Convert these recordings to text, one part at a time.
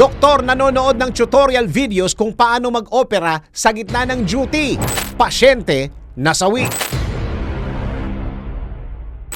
Doktor nanonood ng tutorial videos kung paano mag-opera sa gitna ng duty. Pasyente nasawi.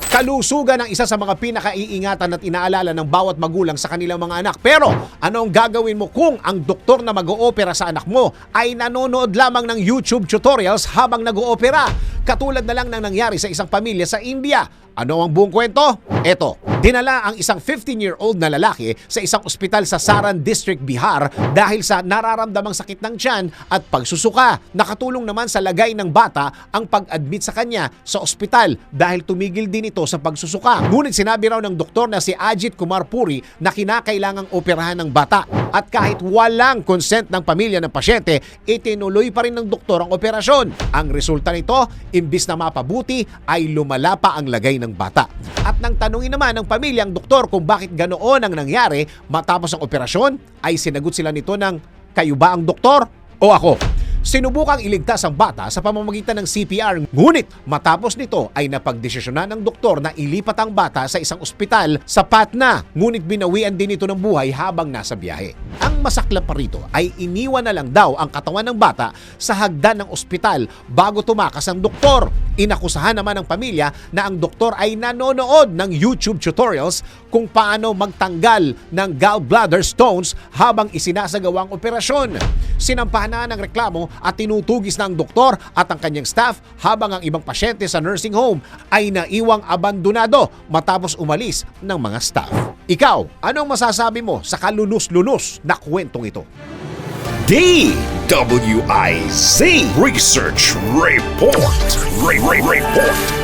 Kalusugan ang isa sa mga pinakaiingatan at inaalala ng bawat magulang sa kanilang mga anak. Pero ano ang gagawin mo kung ang doktor na mag-oopera sa anak mo ay nanonood lamang ng YouTube tutorials habang nag-oopera? Katulad na lang ng nangyari sa isang pamilya sa India. Ano ang buong kwento? Eto, dinala ang isang 15-year-old na lalaki sa isang ospital sa Saran District, Bihar dahil sa nararamdamang sakit ng tiyan at pagsusuka. Nakatulong naman sa lagay ng bata ang pag-admit sa kanya sa ospital dahil tumigil din ito sa pagsusuka. Ngunit sinabi raw ng doktor na si Ajit Kumar Puri na kinakailangang operahan ng bata. At kahit walang consent ng pamilya ng pasyente, itinuloy pa rin ng doktor ang operasyon. Ang resulta nito, imbis na mapabuti, ay lumala pa ang lagay ng bata. At nang tanungin naman ng pamilya ang doktor kung bakit ganoon ang nangyari matapos ang operasyon, ay sinagot sila nito ng, kayo ba ang doktor o ako? Sinubukang iligtas ang bata sa pamamagitan ng CPR ngunit matapos nito ay napagdesisyonan ng doktor na ilipat ang bata sa isang ospital sa Patna ngunit binawian din ito ng buhay habang nasa biyahe. Ang masaklap pa rito ay iniwan na lang daw ang katawan ng bata sa hagdan ng ospital bago tumakas ang doktor. Inakusahan naman ng pamilya na ang doktor ay nanonood ng YouTube tutorials kung paano magtanggal ng gallbladder stones habang isinasagawa ang operasyon. Sinampahan na ng reklamo at tinutugis na ang doktor at ang kanyang staff habang ang ibang pasyente sa nursing home ay naiwang abandonado matapos umalis ng mga staff. Ikaw, anong masasabi mo sa kalunos-lunos na kwentong ito? DWIZ Research Report. Re- Re- Report.